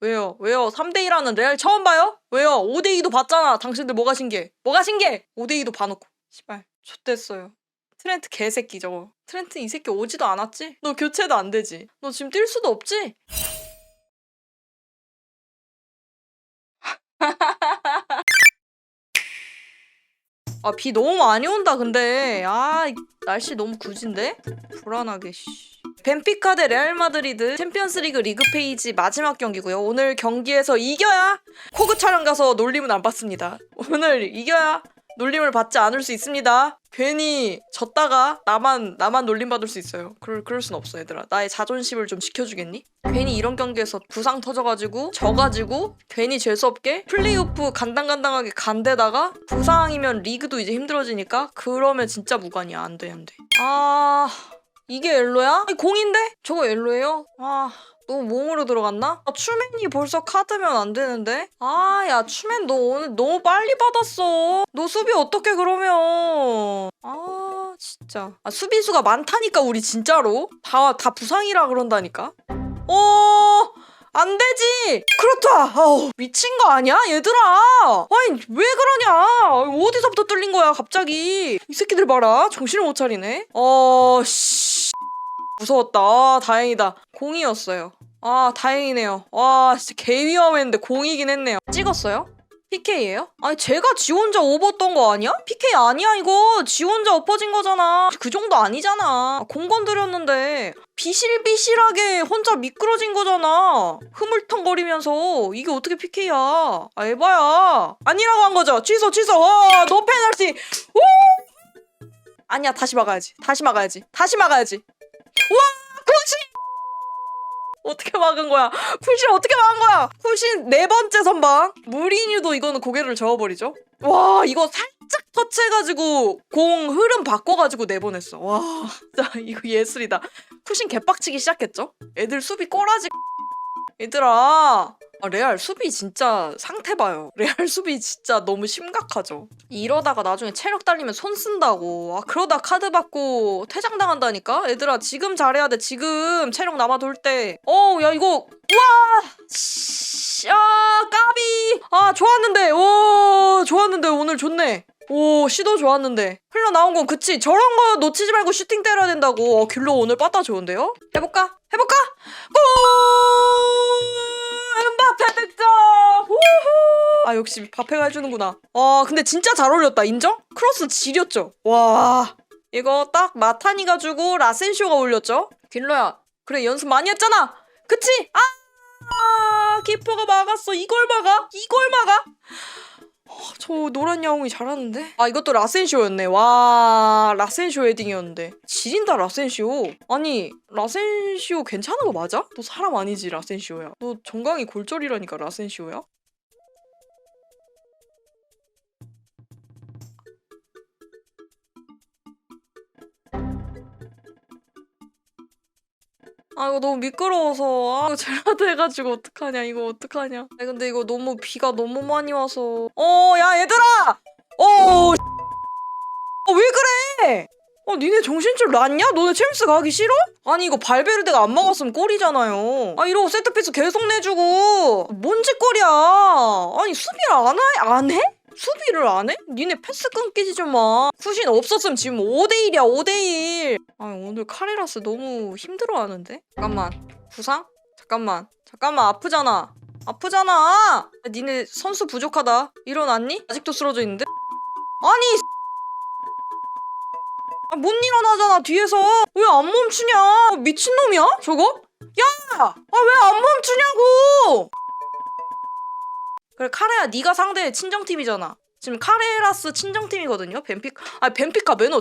왜요? 왜요? 3대1 하는 레알 처음 봐요? 왜요? 5대2도 봤잖아. 당신들 뭐가 신기해? 뭐가 신기해? 5대2도 봐놓고. 씨발. 좆됐어요. 트렌트 개새끼 저거. 트렌트 이 새끼 오지도 않았지? 너 교체도 안 되지? 너 지금 뛸 수도 없지? 아, 비 너무 많이 온다, 근데. 아, 이 날씨 너무 굳은데? 불안하게, 씨. 벤피카 대 레알 마드리드 챔피언스 리그 리그 페이지 마지막 경기고요. 오늘 경기에서 이겨야 코그 촬영 가서 놀림은 안 받습니다. 오늘 이겨야 놀림을 받지 않을 수 있습니다. 괜히 졌다가 나만 나만 놀림 받을 수 있어요. 그럴 그럴 순 없어, 얘들아. 나의 자존심을 좀 지켜주겠니? 괜히 이런 경기에서 부상 터져가지고 져가지고 괜히 재수 없게 플레이오프 간당간당하게 간데다가 부상이면 리그도 이제 힘들어지니까 그러면 진짜 무관이야. 안 돼, 안 돼. 아 이게 엘로야? 아니, 공인데? 저거 엘로예요? 아 너무 몸으로 들어갔나? 아, 추맨이 벌써 카드면 안 되는데? 아, 야, 추맨 너 오늘 너무 빨리 받았어. 너 수비 어떻게 그러면? 아, 진짜. 아, 수비수가 많다니까, 우리 진짜로. 다, 다 부상이라 그런다니까? 어, 안 되지! 그렇다! 아우, 미친 거 아니야, 얘들아! 아니, 왜 그러냐! 어디서부터 뚫린 거야, 갑자기. 이 새끼들 봐라. 정신을 못 차리네. 어, 씨. 무서웠다. 아, 다행이다. 공이었어요. 아, 다행이네요. 와, 진짜 개 위험했는데 공이긴 했네요. 찍었어요? PK예요? 아니, 제가 지 혼자 오버던 거 아니야? PK 아니야, 이거. 지 혼자 엎어진 거잖아. 그 정도 아니잖아. 공 건드렸는데. 비실비실하게 혼자 미끄러진 거잖아. 흐물텅거리면서. 이게 어떻게 PK야. 아, 에바야. 아니라고 한 거죠? 취소, 취소. 와, 노 페널티. 우! 아니야, 다시 막아야지. 다시 막아야지. 다시 막아야지. 어떻게 막은 거야? 푸신 어떻게 막은 거야? 푸신 네 번째 선방. 무리뉴도 이거는 고개를 저어버리죠. 와, 이거 살짝 터치해가지고 공 흐름 바꿔가지고 내보냈어. 와, 진짜 이거 예술이다. 푸신 개빡치기 시작했죠? 애들 수비 꼬라지. 얘들아. 아, 레알 수비 진짜 상태 봐요. 레알 수비 진짜 너무 심각하죠. 이러다가 나중에 체력 딸리면 손 쓴다고. 아, 그러다 카드 받고 퇴장당한다니까? 얘들아, 지금 잘해야 돼. 지금 체력 남아돌 때. 어, 야, 이거. 우와! 씨, 아, 까비! 아, 좋았는데. 오, 좋았는데. 오늘 좋네. 오, 시도 좋았는데. 흘러나온 건 그치. 저런 거 놓치지 말고 슈팅 때려야 된다고. 어, 귤로 오늘 빠따 좋은데요? 해볼까? 해볼까? 골! 음바페 득점! 우후! 아, 역시 바페가 해주는구나. 와, 근데 진짜 잘 어울렸다. 인정? 크로스 지렸죠? 와. 이거 딱 마타니가 주고 라센쇼가 올렸죠? 길로야. 그래, 연습 많이 했잖아! 그치? 아! 아, 키퍼가 막았어. 이걸 막아? 이걸 막아? 어, 저 노란 야옹이 잘하는데? 아 이것도 라센쇼였네. 와 라센쇼 헤딩이었는데. 지린다 라센쇼. 아니 라센쇼 괜찮은 거 맞아? 너 사람 아니지 라센쇼야. 너 정강이 골절이라니까 라센쇼야. 아 이거 너무 미끄러워서 아 이거 젤라드 해가지고 어떡하냐 이거 어떡하냐 아니 근데 이거 너무 비가 너무 많이 와서 어 야 얘들아 어, 어, 왜 그래? 어, 니네 정신줄 났냐? 너네 챔스 가기 싫어? 아니, 이거 발베르데가 안 막았으면 골이잖아요. 아, 이러고 세트피스 계속 내주고. 뭔 짓거리야. 아니, 수비를 안, 하, 안 해? 수비를 안 해? 니네 패스 끊기지 좀 마. 후신 없었으면 지금 5대1이야, 5대1. 아, 오늘 카레라스 너무 힘들어 하는데? 잠깐만. 부상? 잠깐만. 잠깐만, 아프잖아. 아프잖아! 아, 니네 선수 부족하다. 일어났니? 아직도 쓰러져 있는데? 아니 아, 못 일어나잖아 뒤에서 왜 안 멈추냐 미친놈이야 저거? 야! 아 왜 안 멈추냐고 그래 카레야 네가 상대 친정팀이잖아. 지금 카레라스 친정팀이거든요? 벤피카 아 벤피카 매너 어,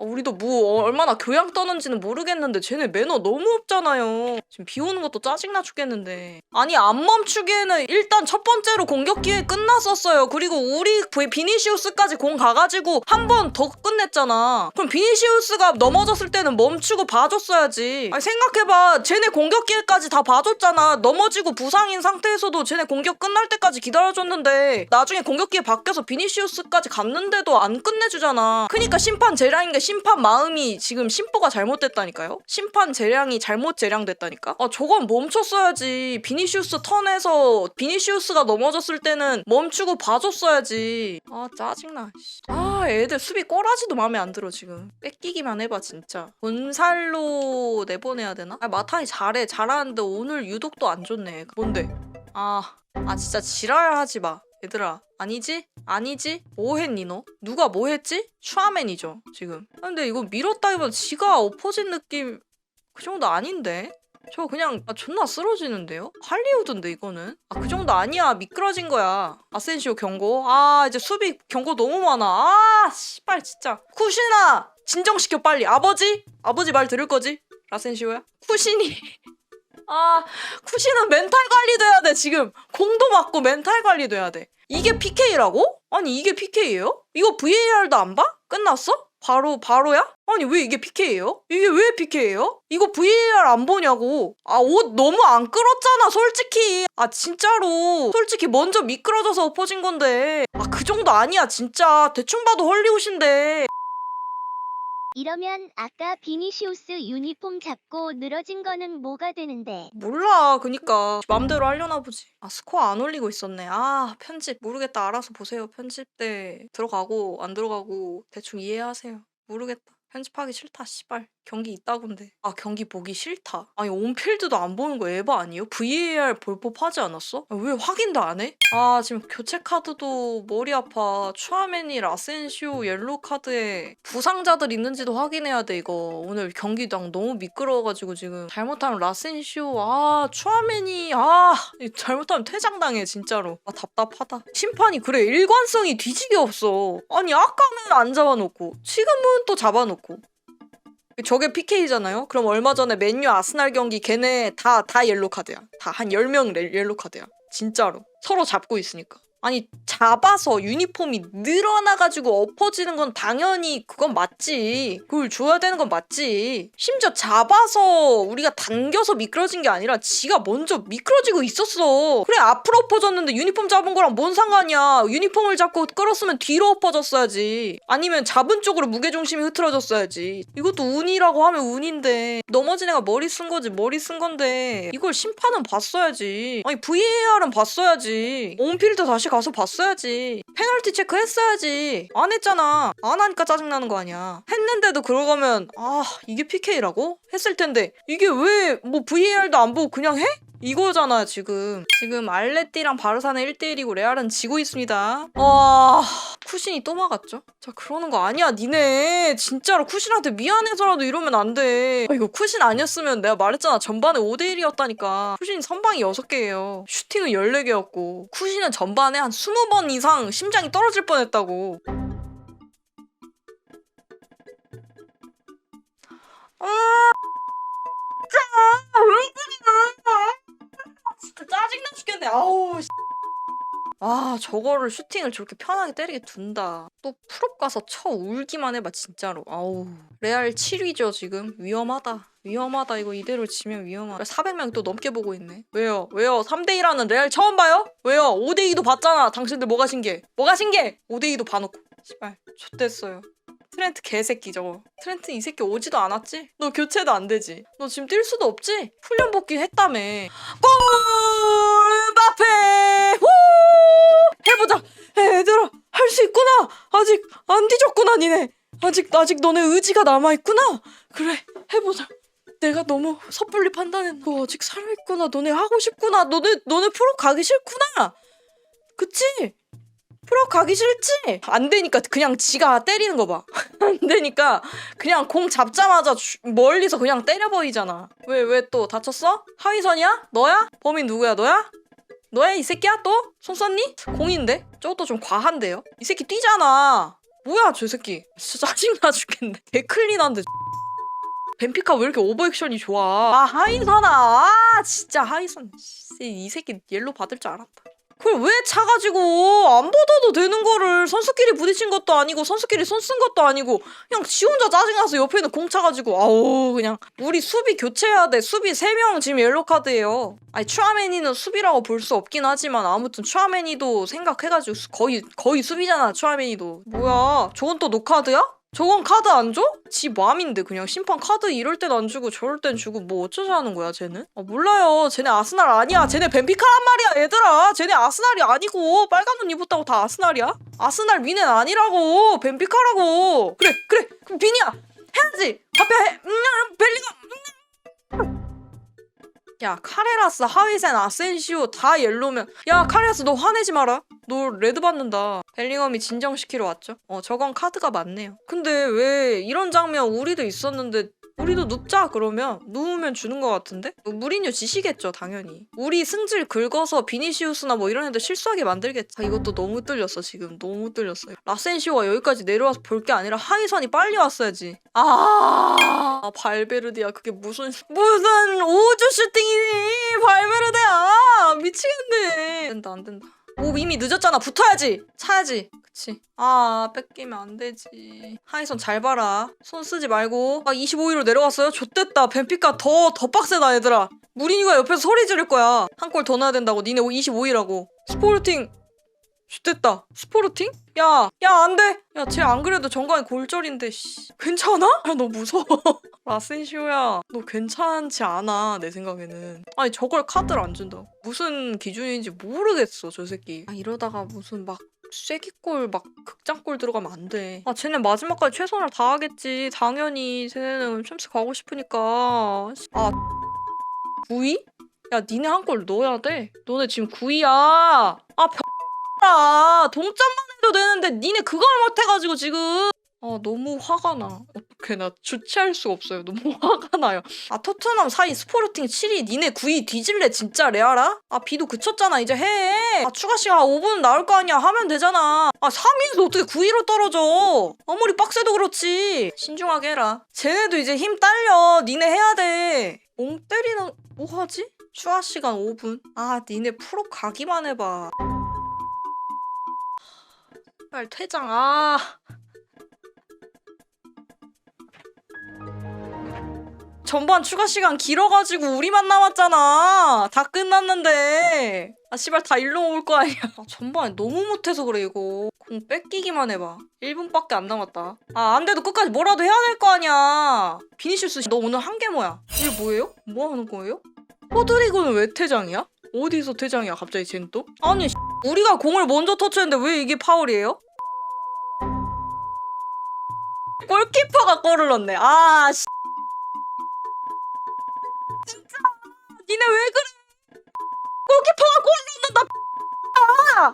우리도 뭐 어, 얼마나 교양 떠는지는 모르겠는데 쟤네 매너 너무 없잖아요. 지금 비 오는 것도 짜증나 죽겠는데. 아니 안 멈추기에는 일단 첫 번째로 공격 기회 끝났었어요. 그리고 우리 비- 비니시우스까지 공 가가지고 한 번 더 끝냈잖아. 그럼 비니시우스가 넘어졌을 때는 멈추고 봐줬어야지. 아니 생각해봐. 쟤네 공격 기회까지 다 봐줬잖아. 넘어지고 부상인 상태에서도 쟤네 공격 끝날 때까지 기다려줬는데 나중에 공격 기회 바뀌어서 비니시우스까지 갔는데도 안 끝내주잖아. 그니까 심판 제라인 게 심판 마음이 지금 심보가 잘못됐다니까요? 심판 재량이 잘못 재량됐다니까? 아, 저건 멈췄어야지. 비니시우스 턴에서 비니시우스가 넘어졌을 때는 멈추고 봐줬어야지. 아, 짜증나. 씨. 아, 애들 수비 꼬라지도 마음에 안 들어, 지금. 뺏기기만 해봐, 진짜. 본살로 내보내야 되나? 아, 마타이 잘해. 잘하는데 오늘 유독 또 안 좋네. 뭔데? 아, 아, 진짜 지랄하지 마. 얘들아, 아니지? 아니지? 뭐 했니 너? 누가 뭐 했지? 슈아맨이죠 지금 아, 근데 이거 밀었다기보다 지가 엎어진 느낌 그 정도 아닌데? 저 그냥 아, 존나 쓰러지는데요? 할리우드인데 이거는? 아 그 정도 아니야 미끄러진 거야 아센시오 경고 아 이제 수비 경고 너무 많아 아 씨발 진짜 쿠신아 진정시켜 빨리 아버지? 아버지 말 들을 거지? 라센시오야? 쿠신이 아 쿠신은 멘탈 관리도 해야 돼 지금 공도 맞고 멘탈 관리도 해야 돼 이게 PK라고? 아니 이게 PK예요? 이거 VAR도 안 봐? 끝났어? 바로 바로야? 아니 왜 이게 PK예요? 이게 왜 PK예요? 이거 VAR 안 보냐고. 아 옷 너무 안 끌었잖아 솔직히. 아 진짜로. 솔직히 먼저 미끄러져서 엎어진 건데. 아 그 정도 아니야 진짜. 대충 봐도 헐리우드인데. 이러면 아까 비니시우스 유니폼 잡고 늘어진 거는 뭐가 되는데? 몰라. 그니까 맘대로 하려나 보지. 아 스코어 안 올리고 있었네. 아 편집. 모르겠다. 알아서 보세요. 편집 때 들어가고 안 들어가고 대충 이해하세요. 모르겠다 편집하기 싫다 씨발. 경기 있다군데. 아 경기 보기 싫다? 아니 온필드도 안 보는 거 에바 아니에요? VAR 볼 법하지 않았어? 아, 왜 확인도 안 해? 아 지금 교체 카드도 머리 아파. 추아맨이 라센시오 옐로 카드에 부상자들 있는지도 확인해야 돼 이거. 오늘 경기당 너무 미끄러워가지고 지금 잘못하면 라센시오 아 추아맨이 아 잘못하면 퇴장당해 진짜로. 아 답답하다. 심판이 그래. 일관성이 뒤지게 없어. 아니 아까는 안 잡아놓고 지금은 또 잡아놓고 저게 PK잖아요? 그럼 얼마 전에 맨유 아스날 경기 걔네 다, 다 옐로 카드야. 다 한 10명 옐로 카드야. 진짜로. 서로 잡고 있으니까. 아니, 잡아서 유니폼이 늘어나가지고 엎어지는 건 당연히 그건 맞지. 그걸 줘야 되는 건 맞지. 심지어 잡아서 우리가 당겨서 미끄러진 게 아니라 지가 먼저 미끄러지고 있었어. 그래, 앞으로 엎어졌는데 유니폼 잡은 거랑 뭔 상관이야. 유니폼을 잡고 끌었으면 뒤로 엎어졌어야지. 아니면 잡은 쪽으로 무게중심이 흐트러졌어야지. 이것도 운이라고 하면 운인데. 넘어진 애가 머리 쓴 거지, 머리 쓴 건데. 이걸 심판은 봤어야지. 아니, VAR은 봤어야지. 온필드 다시 가서 봤어야지. 페널티 체크 했어야지. 안 했잖아. 안 하니까 짜증나는 거 아니야. 했는데도 그러가면, 아, 이게 PK라고? 했을 텐데, 이게 왜 뭐 VAR도 안 보고 그냥 해? 이거잖아, 지금. 지금 알레띠랑 바르사는 1대1이고 레알은 지고 있습니다. 와, 쿠신이 또 막았죠? 자, 그러는 거 아니야, 니네. 진짜로 쿠신한테 미안해서라도 이러면 안 돼. 아, 이거 쿠신 아니었으면 내가 말했잖아. 전반에 5대1이었다니까. 쿠신이 선방이 6개예요. 슈팅은 14개였고. 쿠신은 전반에 한 20번 이상 심장이 떨어질 뻔했다고. 아, 진짜 왜 그래? 진짜 짜증나 죽겠네. 아우. 씨. 아 저거를 슈팅을 저렇게 편하게 때리게 둔다. 또 풀업 가서 쳐 울기만 해봐 진짜로. 아우. 레알 7위죠 지금. 위험하다. 위험하다 이거 이대로 지면 위험하다. 400명 또 넘게 보고 있네. 왜요? 왜요? 3대1하는 레알 처음 봐요? 왜요? 5대2도 봤잖아. 당신들 뭐가 신기해? 뭐가 신기해? 5대2도 봐놓고. 씨발. 좆됐어요. 트렌트 개새끼 저거. 트렌트 이 새끼 오지도 않았지? 너 교체도 안 되지? 너 지금 뛸 수도 없지? 훈련 복귀 했다며. 골! 마페! 후! 해보자! 얘들아! 할 수 있구나! 아직 안 뒤졌구나 니네! 아직 아직 너네 의지가 남아있구나! 그래 해보자. 내가 너무 섣불리 판단했나? 너 아직 살아있구나. 너네 하고 싶구나. 너네 너네 프로 가기 싫구나. 그치? 프로 가기 싫지? 안 되니까 그냥 지가 때리는 거 봐. 안 되니까 그냥 공 잡자마자 주- 멀리서 그냥 때려버리잖아. 왜 왜 또 다쳤어? 하위선이야? 너야? 범인 누구야? 너야? 너야 이 새끼야 또? 손 썼니? 공인데? 저것도 좀 과한데요? 이 새끼 뛰잖아. 뭐야 저 새끼. 진짜 짜증나 죽겠네. 개클린한데. 벤피카 왜 이렇게 오버액션이 좋아? 아 하이선아. 아 진짜 하이선. 씨, 이 새끼 옐로 받을 줄 알았다. 그걸 왜 차가지고 안 받아도 되는 거를 선수끼리 부딪힌 것도 아니고 선수끼리 손 쓴 것도 아니고 그냥 지 혼자 짜증나서 옆에 있는 공 차가지고 아우 그냥 우리 수비 교체해야 돼. 수비 3명 지금 옐로카드예요. 아니 추아메니는 수비라고 볼 수 없긴 하지만 아무튼 추아메니도 생각해가지고 수- 거의 거의 수비잖아 추아메니도. 뭐야 저건 또 노카드야? 저건 카드 안 줘? 지 맘인데 그냥 심판 카드 이럴 땐 안 주고 저럴 땐 주고 뭐 어쩌자는 거야 쟤는? 아 몰라요. 쟤네 아스날 아니야. 쟤네 벤피카란 말이야 얘들아. 쟤네 아스날이 아니고 빨간 옷 입었다고 다 아스날이야? 아스날 미넨 아니라고. 벤피카라고. 그래 그래. 그럼 비니야. 해야지. 밥해. 해 음, 벨리가 야 카레라스 하위센 아센시오 다 옐로면. 야 카레라스 너 화내지 마라. 너 레드 받는다. 벨링엄이 진정시키러 왔죠. 어 저건 카드가 맞네요. 근데 왜 이런 장면 우리도 있었는데 우리도 눕자 그러면? 누우면 주는 것 같은데? 무리뉴 지시겠죠 당연히. 우리 승질 긁어서 비니시우스나 뭐 이런 애들 실수하게 만들겠지. 아, 이것도 너무 뚫렸어 지금. 너무 뚫렸어요. 라센시오가 여기까지 내려와서 볼 게 아니라 하이선이 빨리 왔어야지. 아, 아 발베르데야 그게 무슨 무슨 우주 슈팅이니! 발베르데야 미치겠네! 안 된다 안 된다 오 이미 늦었잖아. 붙어야지. 차야지. 그치. 아 뺏기면 안 되지. 하이선 잘 봐라. 손 쓰지 말고. 아 25위로 내려갔어요? 좆됐다. 벤피카 더 더 빡세다 얘들아. 무리니가 옆에서 소리 지를 거야. 한 골 더 넣어야 된다고. 니네 25위라고. 스포르팅 좆 됐다 스포르팅? 야, 야, 안 돼! 야, 쟤 안 그래도 정관이 골절인데, 씨. 괜찮아? 야, 너 무서워. 라센시오야, 너 괜찮지 않아, 내 생각에는. 아니, 저걸 카드를 안 준다. 무슨 기준인지 모르겠어, 저 새끼. 아, 이러다가 무슨 막, 쐐기골 막 극장골 들어가면 안 돼. 아, 쟤네 마지막까지 최선을 다하겠지. 당연히 쟤네는 챔스 가고 싶으니까. 아, 9위? 야, 니네 한 골 넣어야 돼. 너네 지금 9위야. 아, 아, 동점만 해도 되는데 니네 그걸 못해가지고 지금. 아 너무 화가 나. 어떡해. 나 주체할 수가 없어요. 너무 화가 나요. 아 토트넘 4위 스포르팅 7위 니네 9위 뒤질래 진짜 레알아? 아 비도 그쳤잖아 이제 해 아 추가 시간 5분 나올 거 아니야. 하면 되잖아. 아 3위에서 어떻게 9위로 떨어져? 아무리 빡세도 그렇지. 신중하게 해라. 쟤네도 이제 힘 딸려. 니네 해야 돼 옹 때리는 뭐 하지? 추가 시간 5분. 아 니네 프로 가기만 해봐 빨리 퇴장 아 전반 추가 시간 길어가지고 우리만 남았잖아 다 끝났는데 아 씨발 다 일로 올 거 아니야 아, 전반에 너무 못해서 그래 이거 공 뺏기기만 해봐 1분밖에 안 남았다 아 안돼도 끝까지 뭐라도 해야 될 거 아니야 비니슈스 너 오늘 한게 뭐야 이게 뭐예요? 뭐 하는 거예요? 포드리그는 왜 퇴장이야? 어디서 퇴장이야 갑자기 쟤는 또? 아니 우리가 공을 먼저 터치했는데 왜 이게 파울이에요? 골키퍼가 골을 넣네. 아, 씨. 진짜. 니네 왜 그래? 골키퍼가 골을 넣는다. 아!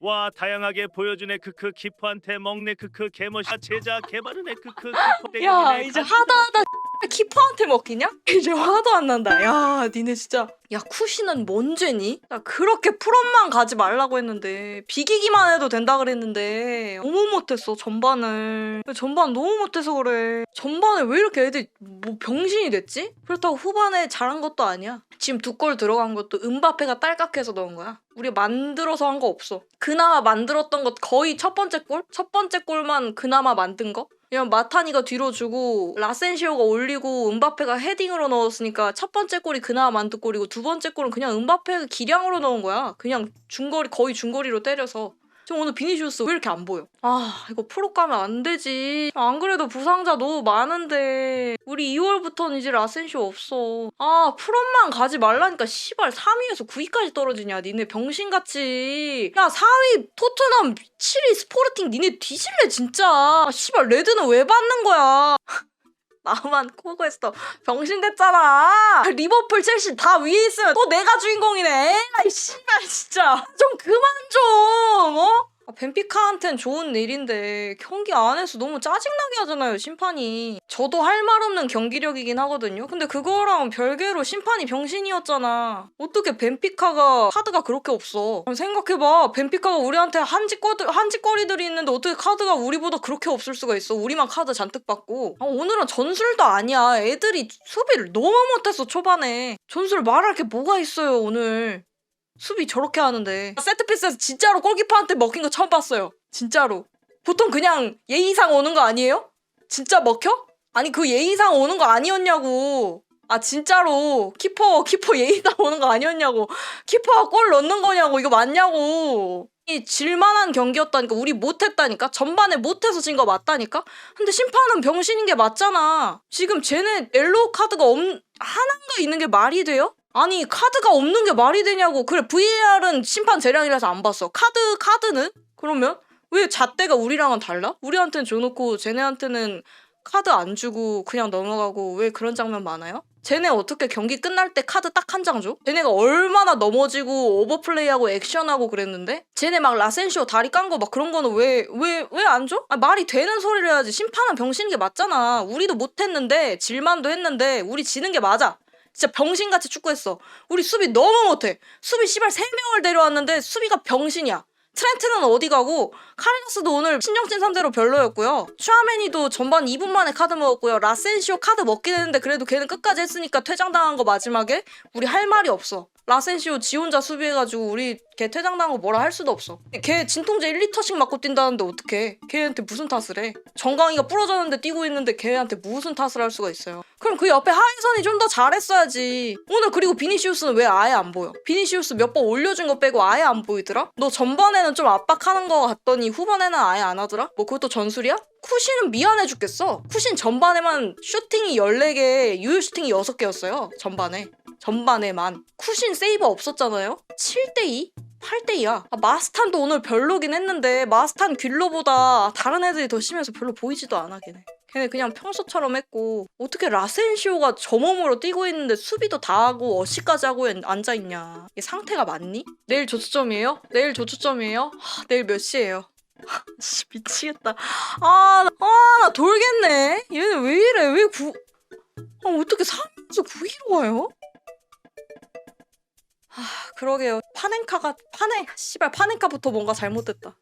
와 다양하게 보여주네 크크 키퍼한테 먹네 크크 개멋이야 제자 개바르네 크크 키퍼 야, 이제 가- 하다 하다 키퍼한테 먹히냐? 이제 화도 안 난다. 야, 니네 진짜. 야, 쿠시는 뭔 죄니? 나 그렇게 프롬만 가지 말라고 했는데 비기기만 해도 된다 그랬는데 너무 못했어 전반을. 전반 너무 못해서 그래. 전반에 왜 이렇게 애들 뭐 병신이 됐지? 그렇다고 후반에 잘한 것도 아니야. 지금 두 골 들어간 것도 은바페가 딸깍해서 넣은 거야. 우리 만들어서 한 거 없어. 그나마 만들었던 것 거의 첫 번째 골? 첫 번째 골만 그나마 만든 거? 왜냐면 마타니가 뒤로 주고 라센시오가 올리고 은바페가 헤딩으로 넣었으니까 첫 번째 골이 그나마 만든 골이고 두 번째 골은 그냥 은바페가 기량으로 넣은 거야. 그냥 중거리 거의 중거리로 때려서. 지금 오늘 비니시우스 왜 이렇게 안 보여? 아 이거 프로 가면 안 되지. 안 그래도 부상자 너무 많은데 우리 2월부터는 이제 라센시오 없어. 아 프로만 가지 말라니까 씨발 3위에서 9위까지 떨어지냐 니네 병신같이. 야 4위 토트넘 7위 스포르팅 니네 뒤질래 진짜. 아, 씨발 레드는 왜 받는 거야? 나만 코고 했어. 병신 됐잖아. 리버풀, 첼시 다 위에 있으면 또 내가 주인공이네. 아이 씨발 진짜. 좀 그만 좀. 어? 아, 벤피카한텐 좋은 일인데 경기 안에서 너무 짜증나게 하잖아요 심판이. 저도 할 말 없는 경기력이긴 하거든요. 근데 그거랑 별개로 심판이 병신이었잖아. 어떻게 벤피카가 카드가 그렇게 없어? 생각해봐. 벤피카가 우리한테 한 짓거리, 한짓거리들이 있는데 어떻게 카드가 우리보다 그렇게 없을 수가 있어? 우리만 카드 잔뜩 받고. 아, 오늘은 전술도 아니야. 애들이 수비를 너무 못했어 초반에. 전술 말할 게 뭐가 있어요 오늘 수비 저렇게 하는데. 세트피스에서 진짜로 골키퍼한테 먹힌 거 처음 봤어요. 진짜로. 보통 그냥 예의상 오는 거 아니에요? 진짜 먹혀? 아니 그 예의상 오는 거 아니었냐고. 아 진짜로. 키퍼 키퍼 예의 나오는 거 아니었냐고. 키퍼가 골 넣는 거냐고. 이거 맞냐고. 이 질만한 경기였다니까 우리 못했다니까 전반에 못해서 진 거 맞다니까? 근데 심판은 병신인 게 맞잖아. 지금 쟤네 옐로우 카드가 없 하나가 있는 게 말이 돼요? 아니 카드가 없는 게 말이 되냐고 그래 VAR은 심판 재량이라서 안 봤어 카드 카드는 그러면 왜 잣대가 우리랑은 달라? 우리한테는 줘놓고 쟤네한테는 카드 안 주고 그냥 넘어가고 왜 그런 장면 많아요? 쟤네 어떻게 경기 끝날 때 카드 딱 한 장 줘? 쟤네가 얼마나 넘어지고 오버플레이하고 액션하고 그랬는데 쟤네 막 라센시오 다리 깐 거 막 그런 거는 왜 왜 왜 안 줘? 아, 말이 되는 소리를 해야지 심판은 병신인 게 맞잖아 우리도 못했는데 질만도 했는데 우리 지는 게 맞아 진짜 병신같이 축구했어 우리 수비 너무 못해 수비 씨발 3명을 데려왔는데 수비가 병신이야 트렌트는 어디 가고 카르로스도 오늘 신정진 3대로 별로였고요. 슈아메니도 전반 2분 만에 카드 먹었고요. 라센시오 카드 먹긴 했는데 그래도 걔는 끝까지 했으니까 퇴장당한 거 마지막에 우리 할 말이 없어. 라센시오 지 혼자 수비해가지고 우리 걔 퇴장당한 거 뭐라 할 수도 없어. 걔 진통제 1리터씩 맞고 뛴다는데 어떡해. 걔한테 무슨 탓을 해. 정강이가 부러졌는데 뛰고 있는데 걔한테 무슨 탓을 할 수가 있어요. 그럼 그 옆에 하이선이 좀 더 잘했어야지. 오늘 그리고 비니시우스는 왜 아예 안 보여? 비니시우스 몇 번 올려준 거 빼고 아예 안 보이더라? 너 전반에는 좀 압박하는 거 같더니 후반에는 아예 안 하더라? 뭐 그것도 전술이야? 쿠신은 미안해 죽겠어. 쿠신 전반에만 슈팅이 14개, 유효 슈팅이 6개였어요. 전반에. 전반에만. 쿠신 세이버 없었잖아요? 7대2? 8대2야. 아, 마스탄도 오늘 별로긴 했는데 마스탄 귤로보다 다른 애들이 더 심해서 별로 보이지도 않아 걔네. 걔네 그냥 평소처럼 했고 어떻게 라센시오가 저 몸으로 뛰고 있는데 수비도 다 하고 어시까지 하고 앉아 있냐. 이게 상태가 맞니? 내일 조추점이에요? 내일 조추점이에요? 하, 내일 몇 시예요? 씨 미치겠다. 아, 나- 아, 나 돌겠네. 얘는 왜 이래? 왜 구? 아, 어떻게 3에서 9위로 와요? 아, 그러게요. 파넨카가 파넨 씨발 파넨카부터 뭔가 잘못됐다.